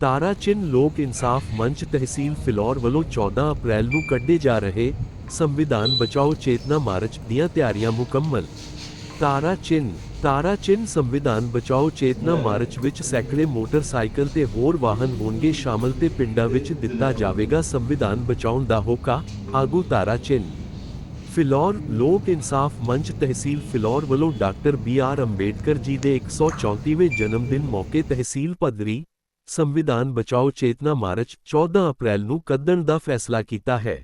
ਤਾਰਾਚਿੰਨ ਲੋਕ ਇਨਸਾਫ ਮੰਚ ਤਹਿਸੀਲ ਫਿਲੌਰ ਵੱਲੋਂ 14 ਅਪ੍ਰੈਲ ਨੂੰ ਕੱਢੇ ਜਾ ਰਹੇ ਸੰਵਿਧਾਨ ਬਚਾਓ ਚੇਤਨਾ ਮਾਰਚ ਦੀਆਂ ਤਿਆਰੀਆਂ ਮੁਕੰਮਲ ਤਾਰਾਚਿੰਨ ਤਾਰਾਚਿੰਨ ਸੰਵਿਧਾਨ ਬਚਾਓ ਚੇਤਨਾ ਮਾਰਚ ਵਿੱਚ ਸੈਂਕੜੇ ਮੋਟਰਸਾਈਕਲ ਤੇ ਹੋਰ ਵਾਹਨ ਹੋਣਗੇ ਸ਼ਾਮਲ ਤੇ ਪਿੰਡਾਂ ਵਿੱਚ ਦਿੱਤਾ ਜਾਵੇਗਾ ਸੰਵਿਧਾਨ ਬਚਾਉਣ ਦਾ ਹੋਕਾ ਆਗੂ ਤਾਰਾਚਿੰਨ ਫਿਲੌਰ ਲੋਕ ਇਨਸਾਫ ਮੰਚ ਤਹਿਸੀਲ ਫਿਲੌਰ ਵੱਲੋਂ doctor B R Ambedkar ji ਦੇ 134ਵੇਂ ਜਨਮ ਦਿਨ ਮੌਕੇ ਤਹਿਸੀਲ ਪੱਧਰੀ ਸੰਵਿਧਾਨ ਬਚਾਓ ਚੇਤਨਾ ਮਾਰਚ 14 ਅਪ੍ਰੈਲ ਨੂੰ ਕੱਢਣ ਦਾ ਫੈਸਲਾ ਕੀਤਾ ਹੈ।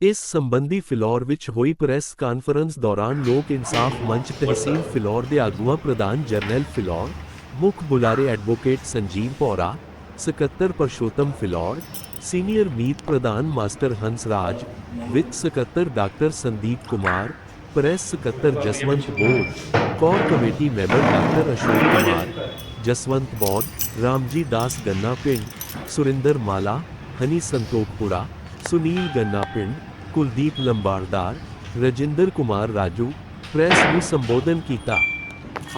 ਇਸ ਸੰਬੰਧੀ ਫਿਲੌਰ ਵਿੱਚ ਹੋਈ ਪ੍ਰੈਸ ਕਾਨਫਰੰਸ ਦੌਰਾਨ ਲੋਕ ਇਨਸਾਫ ਮੰਚ ਤਹਿਸੀਲ ਫਿਲੌਰ ਦੇ ਆਗੂਆਂ ਪ੍ਰਧਾਨ ਜਰਨੈਲ ਫਿਲੌਰ, ਮੁੱਖ ਬੁਲਾਰੇ ਐਡਵੋਕੇਟ ਸੰਜੀਵ ਪੌਰਾ ਸਕੱਤਰ ਪਰਸ਼ੋਤਮ ਫਿਲੌਰ, ਸੀਨੀਅਰ ਮੀਤ ਪ੍ਰਧਾਨ ਮਾਸਟਰ ਹੰਸਰਾਜ, ਵਿੱਤ ਸਕੱਤਰ ਡਾਕਟਰ ਸੰਦੀਪ ਕੁਮਾਰ, ਪ੍ਰੈਸ ਸਕੱਤਰ Jaswant Bodh core committee member doctor Ashok Kumar. Jaswant Bodh Ramji Das Ganna Pind Surinder Mala Honey Santokhpura Sunil Ganna Pind Kuldeep ਲੰਬਾਰਦਾਰ Rajinder Kumar Raju press ਨੂੰ ਸੰਬੋਧਨ ਕੀਤਾ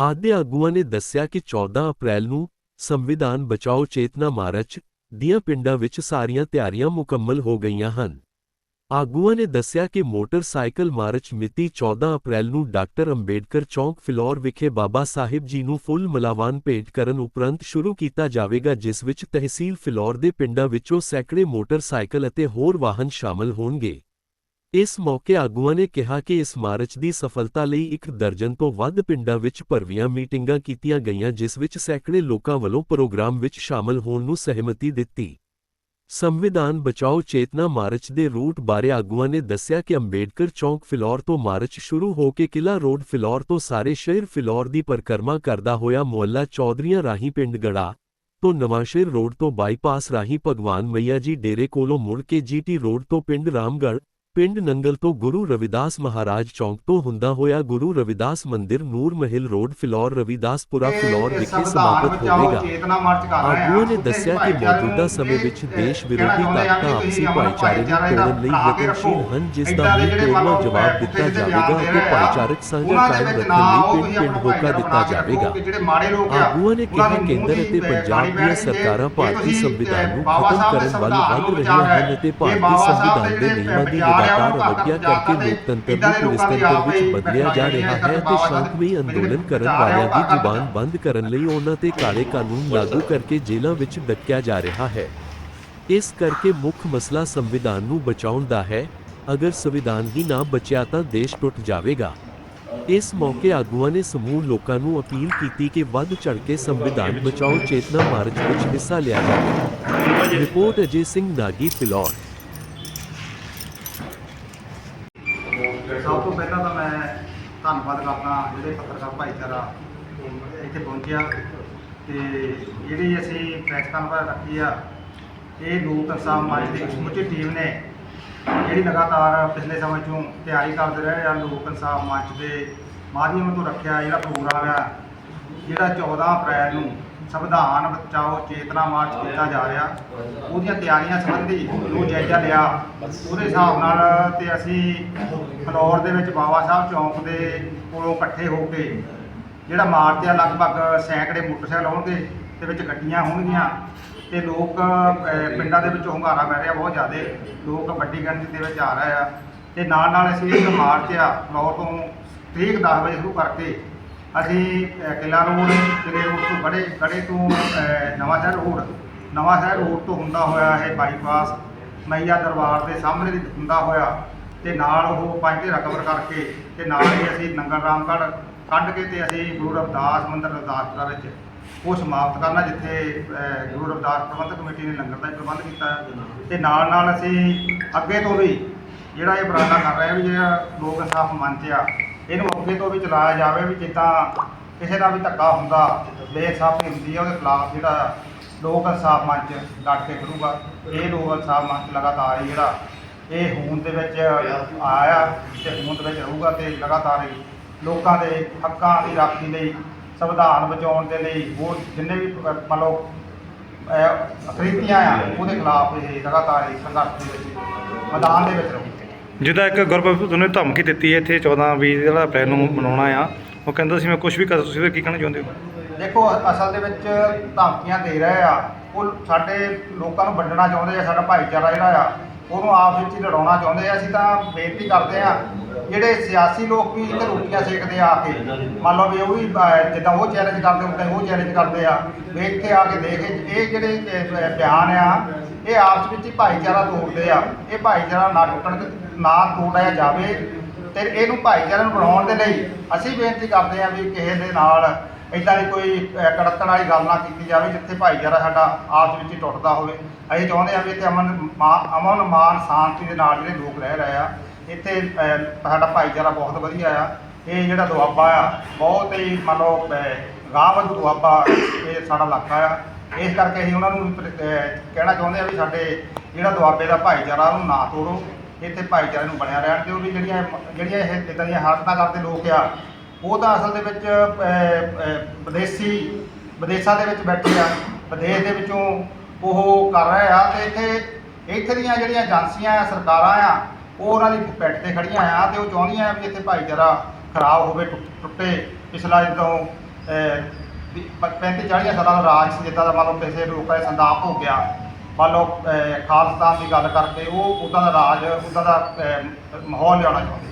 ਆਦੇ ਆਗੂਆਂ ਨੇ ਦੱਸਿਆ ਕਿ 14 ਅਪ੍ਰੈਲ ਨੂੰ ਸੰਵਿਧਾਨ ਬਚਾਓ ਚੇਤਨਾ ਮਾਰਚ ਦੀਆਂ ਪਿੰਡਾਂ ਵਿੱਚ ਸਾਰੀਆਂ ਤਿਆਰੀਆਂ ਮੁਕੰਮਲ ਹੋ ਗਈਆਂ ਹਨ ਆਗੂਆਂ ਨੇ ਦੱਸਿਆ ਕਿ ਮੋਟਰਸਾਈਕਲ ਮਾਰਚ ਮਿਤੀ 14 ਅਪ੍ਰੈਲ ਨੂੰ ਡਾਕਟਰ ਅੰਬੇਡਕਰ ਚੌਂਕ ਫਿਲੌਰ ਵਿਖੇ ਬਾਬਾ ਸਾਹਿਬ ਜੀ ਨੂੰ ਫੁੱਲ ਮਲਾਵਾਨ ਭੇਟ ਕਰਨ ਉਪਰੰਤ ਸ਼ੁਰੂ ਕੀਤਾ ਜਾਵੇਗਾ, ਜਿਸ ਵਿੱਚ ਤਹਿਸੀਲ ਫਿਲੌਰ ਦੇ ਪਿੰਡਾਂ ਵਿੱਚੋਂ ਸੈਂਕੜੇ ਮੋਟਰਸਾਈਕਲ ਅਤੇ ਹੋਰ ਵਾਹਨ ਸ਼ਾਮਲ ਹੋਣਗੇ। ਇਸ ਮੌਕੇ ਆਗੂਆਂ ਨੇ ਕਿਹਾ ਕਿ ਇਸ ਮਾਰਚ ਦੀ ਸਫਲਤਾ ਲਈ ਇੱਕ ਦਰਜਨ ਤੋਂ ਵੱਧ ਪਿੰਡਾਂ ਵਿੱਚ ਭਰਵੀਆਂ ਮੀਟਿੰਗਾਂ ਕੀਤੀਆਂ ਗਈਆਂ, ਜਿਸ ਵਿੱਚ ਸੈਂਕੜੇ ਲੋਕਾਂ ਵੱਲੋਂ ਪ੍ਰੋਗਰਾਮ ਵਿੱਚ ਸ਼ਾਮਲ ਹੋਣ ਨੂੰ ਸਹਿਮਤੀ ਦਿੱਤੀ। ਸੰਵਿਧਾਨ ਬਚਾਓ ਚੇਤਨਾ ਮਾਰਚ ਦੇ ਰੂਟ ਬਾਰੇ ਆਗੂਆਂ ਨੇ ਦੱਸਿਆ ਕਿ ਅੰਬੇਡਕਰ ਚੌਂਕ ਫਿਲੌਰ ਤੋਂ ਮਾਰਚ ਸ਼ੁਰੂ ਹੋ ਕੇ ਕਿਲਾ ਰੋਡ ਫਿਲੌਰ ਤੋਂ ਸਾਰੇ ਸ਼ਹਿਰ ਫਿਲੌਰ ਦੀ ਪਰਿਕਰਮਾ ਕਰਦਾ ਹੋਇਆ ਮੁਹੱਲਾ ਚੌਧਰੀਆਂ ਰਾਹੀਂ ਪਿੰਡ ਗੜਾ ਤੋਂ ਨਵਾਂਸ਼ਹਿਰ ਰੋਡ ਤੋਂ ਬਾਈਪਾਸ ਰਾਹੀਂ ਭਗਵਾਨ ਮਈਆ ਜੀ ਡੇਰੇ ਕੋਲੋਂ ਮੁੜ ਕੇ ਜੀਟੀ ਰੋਡ ਤੋਂ ਪਿੰਡ ਰਾਮਗੜ੍ਹ ਪਿੰਡ ਨੰਗਲ ਤੋਂ ਗੁਰੂ ਰਵਿਦਾਸ ਮਹਾਰਾਜ ਚੌਂਕ ਤੋਂ ਹੁੰਦਾ ਹੋਇਆ ਗੁਰੂ ਰਵਿਦਾਸ ਮੰਦਿਰ ਨੂਰ ਮਹਿਲ ਰੋਡ ਫਿਲੌਰ ਰਵਿਦਾਸਪੁਰਾ ਫਿਲੌਰ ਵਿਖੇ ਸਮਾਪਤ ਹੋਵੇਗਾ। ਆਗੂਆਂ ਨੇ ਦੱਸਿਆ ਕਿ ਮੌਜੂਦਾ ਸਮੇਂ ਵਿੱਚ ਦੇਸ਼ ਵਿਰੋਧੀ ਤਾਕਤਾਂ ਆਪਸੀ ਭਾਈਚਾਰੇ ਨੂੰ ਤੋੜਨ ਲਈ ਯਤਨਸ਼ੀਲ ਹਨ ਜਿਸ ਦਾ ਤੋੜਵਾਂ ਜਵਾਬ ਦਿੱਤਾ ਜਾਵੇਗਾ ਅਤੇ ਭਾਈਚਾਰਕ ਸਾਂਝਾ ਕਾਇਮ ਰੱਖਣ ਲਈ ਪਿੰਡ-ਪਿੰਡ ਹੋਕਾ ਦਿੱਤਾ ਜਾਵੇਗਾ। ਆਗੂਆਂ ਨੇ ਕਿਹਾ ਕੇਂਦਰ ਅਤੇ ਪੰਜਾਬ ਦੀਆਂ ਸਰਕਾਰਾਂ ਭਾਰਤੀ ਸੰਵਿਧਾਨ ਨੂੰ ਖਤਮ ਕਰਨ ਵੱਲ ਵੱਧ ਰਹੀਆਂ ਹਨ ਅਤੇ ਭਾਰਤੀ ਸੰਵਿਧਾਨ ਦੇ ਨਿਯਮਾਂ ਦੀ ਲਗਾਤਾਰ ਅਵੱਗਿਆ ਕਰਕੇ ਲੋਕਤੰਤਰ ਨੂੰ ਪੁਲਿਸਤੰਤਰ ਵਿੱਚ ਬਦਲਿਆ ਜਾ ਰਿਹਾ ਹੈ ਤੇ ਸ਼ਾਂਤਮਈ ਅੰਦੋਲਨ ਕਰਨ ਵਾਲਿਆਂ ਦੀ ਜ਼ੁਬਾਨ ਬੰਦ ਕਰਨ ਲਈ ਉਹਨਾਂ ਤੇ ਕਾਲੇ ਕਾਨੂੰਨ ਲਾਗੂ ਕਰਕੇ ਜੇਲ੍ਹਾਂ ਵਿੱਚ ਡੱਕਿਆ ਜਾ ਰਿਹਾ ਹੈ। ਇਸ ਕਰਕੇ ਮੁੱਖ ਮਸਲਾ ਸੰਵਿਧਾਨ ਨੂੰ ਬਚਾਉਣ ਦਾ ਹੈ। ਅਗਰ ਸੰਵਿਧਾਨ ਹੀ ਨਾ ਬਚਿਆ ਤਾਂ ਦੇਸ਼ ਟੁੱਟ ਜਾਵੇਗਾ। ਇਸ ਮੌਕੇ ਆਗੂਆਂ ਨੇ ਸਮੂਹ ਲੋਕਾਂ ਨੂੰ ਅਪੀਲ ਕੀਤੀ ਕਿ ਵੱਧ ਚੜ੍ਹ ਕੇ ਸੰਵਿਧਾਨ ਬਚਾਓ ਚੇਤਨਾ ਮਾਰਚ ਵਿੱਚ ਹਿੱਸਾ ਲਿਆ ਜਾਵੇ। ਰਿਪੋਰਟ ਅਜੇ ਸਿੰਘ ਨਾਗੀ ਫਿਲੌਰ ਸਭ ਤੋਂ ਪਹਿਲਾਂ ਤਾਂ ਮੈਂ ਧੰਨਵਾਦ ਕਰਦਾ ਜਿਹੜੇ ਪੱਤਰਕਾਰ ਭਾਈਚਾਰਾ ਇੱਥੇ ਪਹੁੰਚਿਆ ਤੇ ਜਿਹੜੀ ਅਸੀਂ ਪ੍ਰੈਸ ਕਾਨਫਰੰਸ ਰੱਖੀ ਆ, ਇਹ ਲੋਕ ਇਨਸਾਫ ਮੰਚ ਦੀ ਸਮੁੱਚੀ ਟੀਮ ਨੇ ਜਿਹੜੀ ਲਗਾਤਾਰ ਪਿਛਲੇ ਸਮੇਂ ਤੋਂ ਤਿਆਰੀ ਕਰਦੇ ਰਹੇ ਆ ਲੋਕ ਇਨਸਾਫ ਮੰਚ ਦੇ ਮਾਧਿਅਮ ਤੋਂ ਰੱਖਿਆ ਜਿਹੜਾ ਪ੍ਰੋਗਰਾਮ ਆ ਜਿਹੜਾ 14 ਅਪ੍ਰੈਲ ਨੂੰ ਸੰਵਿਧਾਨ ਬਚਾਓ ਚੇਤਨਾ ਮਾਰਚ ਕੀਤਾ ਜਾ ਰਿਹਾ। ਉਹਦੀਆਂ ਤਿਆਰੀਆਂ ਸੰਬੰਧੀ ਜੋ ਜਾਇਜ਼ਾ ਲਿਆ, ਉਹਦੇ ਹਿਸਾਬ ਨਾਲ ਤੇ ਅਸੀਂ ਫਲੋਰ ਦੇ ਵਿੱਚ ਬਾਬਾ ਸਾਹਿਬ ਚੌਂਕ ਦੇ ਕੋਲੋਂ ਇਕੱਠੇ ਹੋ ਕੇ ਜਿਹੜਾ ਮਾਰਚ ਆ ਲਗਭਗ ਸੈਂਕੜੇ ਮੋਟਰਸਾਈਕਲ ਆਉਣਗੇ, ਤੇ ਵਿੱਚ ਗੱਡੀਆਂ ਹੋਣਗੀਆਂ। ਤੇ ਲੋਕ ਪਿੰਡਾਂ ਦੇ ਵਿੱਚੋਂ ਹੁੰਗਾਰਾ ਪੈ ਰਿਹਾ ਬਹੁਤ ਜ਼ਿਆਦਾ। ਲੋਕ ਵੱਡੀ ਗਿਣਤੀ ਦੇ ਵਿੱਚ ਆ ਰਹੇ ਆ। ਤੇ ਨਾਲ ਨਾਲ ਅਸੀਂ ਇੱਕ ਮਾਰਚ ਆ ਫਲੋਰ ਤੋਂ ਠੀਕ 10 ਵਜੇ ਸ਼ੁਰੂ ਕਰਕੇ ਅਸੀਂ ਅਹ, ਕਿਲ੍ਹਾ ਰੋਡ ਕਿਲੇ ਰੋਡ ਤੋਂ ਬੜੇ ਗੜੇ ਤੋਂ ਨਵਾਂਸ਼ਹਿਰ ਰੋਡ ਨਵਾਂਸ਼ਹਿਰ ਰੋਡ ਤੋਂ ਹੁੰਦਾ ਹੋਇਆ ਇਹ ਬਾਈਪਾਸ ਮਈਆ ਦਰਬਾਰ ਦੇ ਸਾਹਮਣੇ ਦੀ ਹੁੰਦਾ ਹੋਇਆ ਤੇ ਨਾਲ ਉਹ ਪੰਜ ਢੇਰਾ ਕਵਰ ਕਰਕੇ ਤੇ ਨਾਲ ਹੀ ਅਸੀਂ ਨੰਗਲ ਰਾਮਗੜ੍ਹ ਕੱਢ ਕੇ ਤੇ ਅਸੀਂ ਗੁਰੂ ਰਵਿਦਾਸ ਮੰਦਿਰ ਰਵਿਦਾਸਪੁਰਾ ਵਿੱਚ ਉਹ ਸਮਾਪਤ ਕਰਨਾ ਜਿੱਥੇ ਗੁਰੂ ਰਵਿਦਾਸ ਪ੍ਰਬੰਧਕ ਕਮੇਟੀ ਨੇ ਲੰਗਰ ਦਾ ਵੀ ਪ੍ਰਬੰਧ ਕੀਤਾ ਹੈ। ਤੇ ਨਾਲ ਨਾਲ ਅਸੀਂ ਅੱਗੇ ਤੋਂ ਵੀ ਜਿਹੜਾ ਇਹ ਉਪਰਾਲਾ ਕਰ ਰਹੇ ਵੀ ਜਿਹੜਾ ਲੋਕ ਇਨਸਾਫ ਮੰਚ ਆ ਇਹਨੂੰ ਅੱਗੇ ਤੋਂ ਵੀ ਚਲਾਇਆ ਜਾਵੇ ਵੀ ਜਿੱਦਾਂ ਕਿਸੇ ਦਾ ਵੀ ਧੱਕਾ ਹੁੰਦਾ ਬੇਇਨਸਾਫੀ ਹੁੰਦੀ ਹੈ ਉਹਦੇ ਖਿਲਾਫ ਜਿਹੜਾ ਲੋਕ ਇਨਸਾਫ ਮੰਚ ਡਟ ਕੇ ਖੜੂਗਾ। ਇਹ ਲੋਕ ਇਨਸਾਫ ਮੰਚ ਲਗਾਤਾਰ ਹੀ ਜਿਹੜਾ ਇਹ ਹੋਂਦ ਦੇ ਵਿੱਚ ਆਇਆ ਤੇ ਹੋਂਦ ਵਿੱਚ ਰਹੂਗਾ ਤੇ ਲਗਾਤਾਰ ਹੀ ਲੋਕਾਂ ਦੇ ਹੱਕਾਂ ਦੀ ਰਾਖੀ ਲਈ ਸੰਵਿਧਾਨ ਬਚਾਉਣ ਦੇ ਲਈ ਹੋਰ ਜਿੰਨੇ ਵੀ ਅਹ, ਮੰਨ ਲਓ ਅਕ੍ਰਿਤੀਆਂ ਆ ਉਹਦੇ ਖਿਲਾਫ ਇਹ ਲਗਾਤਾਰ ਹੀ ਸੰਘਰਸ਼ ਦੇ ਵਿੱਚ ਮੈਦਾਨ ਦੇ ਵਿੱਚ ਰਹੂਗਾ। ਜਿਹਦਾ ਇੱਕ ਗੁਰਪ੍ਰੀਤ ਨੇ ਧਮਕੀ ਦਿੱਤੀ ਹੈ ਇੱਥੇ 14 20 ਜਿਹੜਾ ਅਪ੍ਰੈਲ ਨੂੰ ਮਨਾਉਣਾ ਆ। ਉਹ ਕਹਿੰਦਾ ਸੀ ਮੈਂ ਕੁਝ ਵੀ ਕਰ ਤੁਸੀਂ ਉਹਦਾ ਕੀ ਕਹਿਣਾ ਚਾਹੁੰਦੇ ਹੋ? ਦੇਖੋ ਅਸਲ ਦੇ ਵਿੱਚ ਧਮਕੀਆਂ ਦੇ ਰਹੇ ਆ। ਉਹ ਸਾਡੇ ਲੋਕਾਂ ਨੂੰ ਵੰਡਣਾ ਚਾਹੁੰਦੇ ਆ ਸਾਡਾ ਭਾਈਚਾਰਾ ਜਿਹੜਾ ਆ ਉਹਨੂੰ ਆਪਸ ਵਿੱਚ ਹੀ ਲੜਾਉਣਾ ਚਾਹੁੰਦੇ ਆ। ਅਸੀਂ ਤਾਂ ਬੇਨਤੀ ਕਰਦੇ ਆ ਜਿਹੜੇ ਸਿਆਸੀ ਲੋਕ ਵੀ ਇੱਥੇ ਰੋਟੀਆਂ ਸੇਕਦੇ ਆ ਆ ਕੇ ਮੰਨ ਲਓ ਵੀ ਉਹ ਵੀ ਅਹ, ਜਿੱਦਾਂ ਉਹ ਚੈਲੰਜ ਕਰਦੇ ਹੁੰਦੇ ਉਹ ਚੈਲੰਜ ਕਰਦੇ ਆ ਵੀ ਇੱਥੇ ਆ ਕੇ ਦੇਖ ਇਹ ਜਿਹੜੇ ਅਹ, ਬਿਆਨ ਆ ਇਹ ਆਪਸ ਵਿੱਚ ਹੀ ਭਾਈਚਾਰਾ ਤੋੜਦੇ ਆ। ਇਹ ਭਾਈਚਾਰਾ ਨਾ ਟੁੱਟਣ ਨਾ ਤੋੜਿਆ ਜਾਵੇ ਤੇ ਇਹਨੂੰ ਭਾਈਚਾਰੇ ਨੂੰ ਬਣਾਉਣ ਦੇ ਲਈ ਅਸੀਂ ਬੇਨਤੀ ਕਰਦੇ ਹਾਂ ਵੀ ਕਿਸੇ ਦੇ ਨਾਲ ਇਦਾਂ ਦੀ ਕੋਈ ਅਹ, ਕੜਤਣ ਵਾਲੀ ਗੱਲ ਨਾ ਕੀਤੀ ਜਾਵੇ ਜਿੱਥੇ ਭਾਈਚਾਰਾ ਸਾਡਾ ਆਪਸ ਵਿੱਚ ਹੀ ਟੁੱਟਦਾ ਹੋਵੇ। ਅਸੀਂ ਚਾਹੁੰਦੇ ਹਾਂ ਵੀ ਇੱਥੇ ਅਮਨ ਮਾ- ਅਮਨ ਮਾਨ ਸ਼ਾਂਤੀ ਦੇ ਨਾਲ ਜਿਹੜੇ ਲੋਕ ਰਹਿ ਰਹੇ ਆ ਇੱਥੇ ਅਹ, ਸਾਡਾ ਭਾਈਚਾਰਾ ਬਹੁਤ ਵਧੀਆ ਆ। ਇਹ ਜਿਹੜਾ ਦੁਆਬਾ ਆ ਬਹੁਤ ਹੀ ਮੰਨ ਲਓ ਗਾਂਵ ਦੁਆਬਾ ਇਹ ਸਾਡਾ ਇਲਾਕਾ ਆ। ਇਸ ਕਰਕੇ ਅਸੀਂ ਉਹਨਾਂ ਨੂੰ ਵੀ ਪ੍ਰ- ਅਹ, ਕਹਿਣਾ ਚਾਹੁੰਦੇ ਆ ਵੀ ਸਾਡੇ ਜਿਹੜਾ ਦੁਆਬੇ ਦਾ ਭਾਈਚਾਰਾ ਉਹਨੂੰ ਨਾ ਤੋੜੋ। ਇੱਥੇ ਭਾਈਚਾਰੇ ਨੂੰ ਬਣਿਆ ਰਹਿਣ ਦਿਓ ਵੀ ਜਿਹੜੀਆਂ ਜਿਹੜੀਆਂ ਇਹ ਇਦਾਂ ਦੀਆਂ ਹਰਕਤਾਂ ਕਰਦੇ ਲੋਕ ਆ ਉਹ ਤਾਂ ਅਸਲ ਦੇ ਵਿੱਚ ਅਹ, ਅਹ, ਵਿਦੇਸੀ ਵਿਦੇਸ਼ਾਂ ਦੇ ਵਿੱਚ ਬੈਠੇ ਆ ਵਿਦੇਸ਼ ਦੇ ਵਿੱਚੋਂ ਉਹ ਕਰ ਰਹੇ ਆ ਤੇ ਇੱਥੇ ਇੱਥੇ ਦੀਆਂ ਜਿਹੜੀਆਂ ਏਜੰਸੀਆਂ ਆ ਸਰਕਾਰਾਂ ਆ ਉਹ ਉਹਨਾਂ ਦੀ ਪਿੱਠ ਤੇ ਖੜੀਆਂ ਆ ਤੇ ਉਹ ਚਾਹੁੰਦੀਆਂ ਆ ਵੀ ਇੱਥੇ ਭਾਈਚਾਰਾ ਖਰਾਬ ਹੋਵੇ ਟੁੱਟ- ਟੁੱਟੇ ਪਿਛਲਾ ਜਦੋਂ 35 40 ਸਾਲਾਂ ਦਾ ਰਾਜ ਸੀ ਜਿੱਦਾਂ ਦਾ ਮੰਨ ਲਓ ਕਿਸੇ ਲੋਕਾਂ ਦੇ ਸੰਦਾਪ ਹੋ ਗਿਆ। ਮੰਨ ਲਓ ਅਹ, ਖਾਲਿਸਤਾਨ ਦੀ ਗੱਲ ਕਰਕੇ ਉਹ ਉੱਦਾਂ ਦਾ ਰਾਜ ਉੱਦਾਂ ਦਾ ਮਾਹੌਲ ਲਿਆਉਣਾ ਚਾਹੁੰਦੇ।